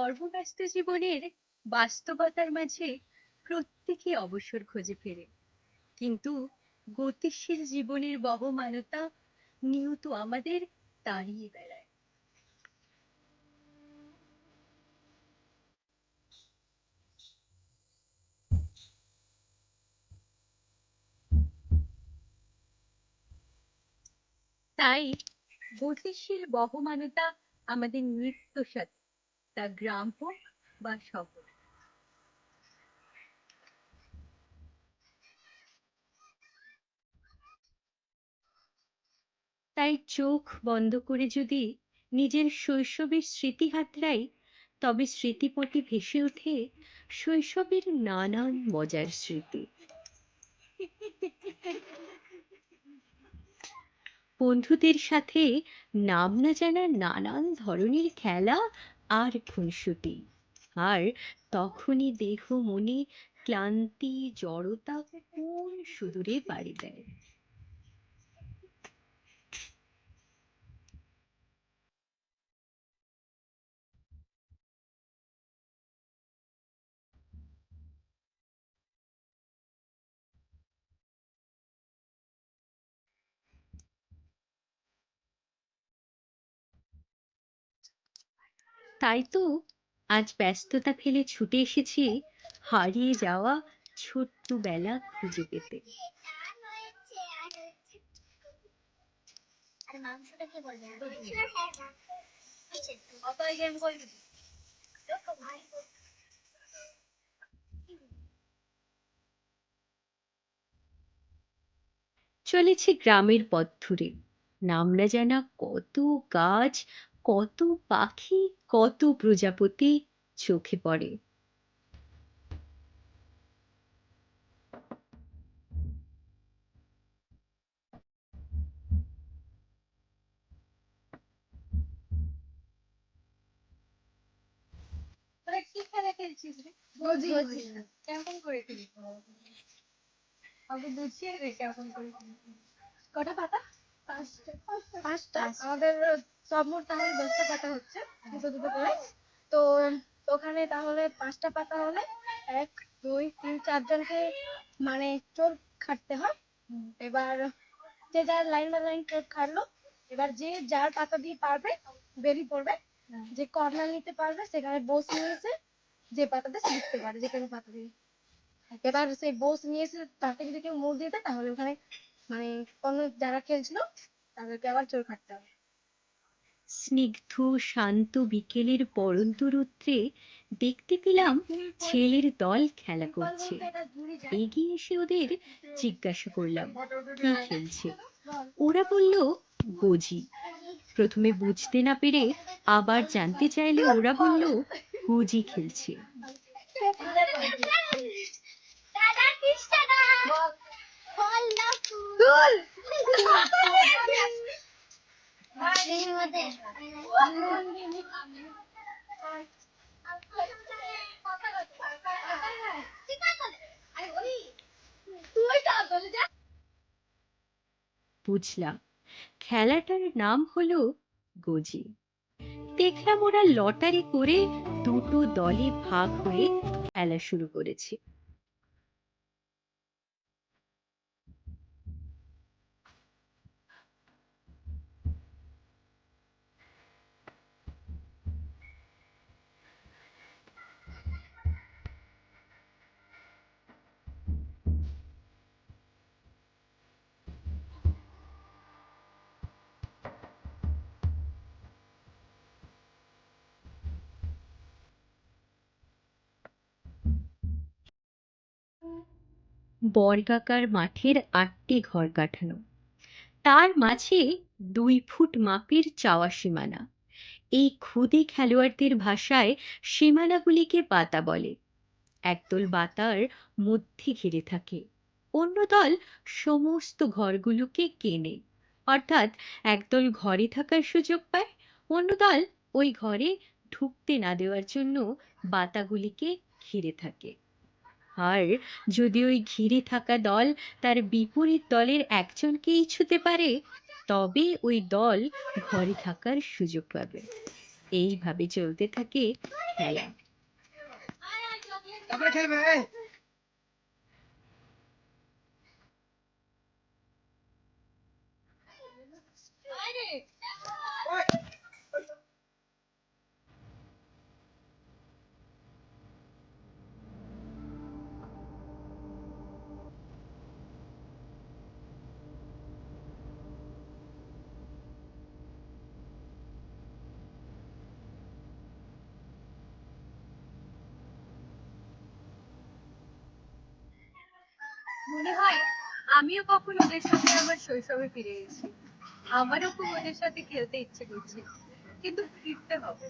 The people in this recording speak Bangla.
কর্মব্যস্ত জীবনের বাস্তবতার মাঝে প্রত্যেকে অবসর খুঁজে ফেরে। কিন্তু গতিশীল জীবনের বহমানতা নিয়ত আমাদের তাড়িয়ে বেড়ায়। তাই গতিশীল বহমানতা আমাদের নিত্য সাথী তা গ্রাম হোক বা শহর। তাই চোখ বন্ধ করে যদি নিজের শৈশবের স্মৃতি হাতড়াই তবে স্মৃতিপটে ভেসে ওঠে শৈশবের নানান মজার স্মৃতি। বন্ধুদের সাথে নাম না জানা নানান ধরনের খেলা আর খুনসুটি। আর তখনই দেহ মনে ক্লান্তি জড়তা কোন সুদূরে পাড়ি দেয়। তাই তো। আজ ব্যস্ততা ফেলে ছুটে এসেছি হারিয়ে যাওয়া ছোট্ট বেলা খুঁজে পেতে। চলেছি গ্রামের পথ ধরে। নাম না জানা কত গাছ কত পাখি কত প্রজাপতি চোখে পড়ে। কেমন করে বুঝিয়ে কেমন করে কটা পাতা? পাঁচটা। আমাদের সব মোট তাহলে দশটা পাতা হচ্ছে, দুটো দুটো করে। তো ওখানে তাহলে পাঁচটা পাতা হলে এক, দুই, তিন, চারজনকে মানে চোর খাটতে হয়। এবার যে যার লাইন বাই লাইন চোর খাটলো, এবার যে যার পাতা দিয়ে পারবে, বেরিয়ে পড়বে। যে কর্নার নিতে পারবে, সেখানে বোস নিয়ে এসে যে পাতাতে সে লিখতে পারে যেখানে পাতা দিয়ে। এবার সেই বোস নিয়ে এসে তাকে যদি কেউ মুখ দিয়ে দেয়, তাহলে ওখানে মানে অন্য যারা খেলছিল, তাদেরকে আবার চোর খাটতে হবে। স্নিগ্ধ, শান্ত বিকেলের পড়ন্ত রৌদ্রে দেখতে পেলাম ছেলের দল খেলা করছে। এগিয়ে এসে ওদের জিজ্ঞাসা করলাম, কি খেলছে? ওরা বলল, গোজি। প্রথমে বুঝতে না পেরে আবার জানতে চাইলে ওরা বলল, গোজি খেলছে দাদা কিস টাকা ফল না ফুল সেই মধ্যে বুঝলাম। খেলাটার নাম হলো গোজি। দেখলাম ওরা লটারি করে দুটো দলে ভাগ হয়ে খেলা শুরু করেছে। বর্গাকার মাঠের আটটি ঘর কাঠানো তার মাঝে দুই ফুট মাপের চাওয়া সীমানা। এই খুদে খেলোয়াড়দের ভাষায় সীমানাগুলিকে বাতা বলে। একদল বাতার মধ্যে ঘিরে থাকে। অন্য দল সমস্ত ঘরগুলোকে কেনে। অর্থাৎ একদল ঘরে থাকার সুযোগ পায়, অন্য দল ওই ঘরে ঢুকতে না দেওয়ার জন্য বাতাগুলিকে ঘিরে থাকে। আর যদি ওই ঘিরে থাকা দল তার বিপরীত দলের একজনকেই ছুতে পারে, তবে ওই দল ঘরে থাকার সুযোগ পাবে। এইভাবে চলতে থাকে খেলা। মনে হয় আমিও কখন ওদের সাথে আমার শৈশবে ফিরে গেছি। আমারও খুব ওদের সাথে খেলতে ইচ্ছে করছে। কিন্তু ফিরতে হবে।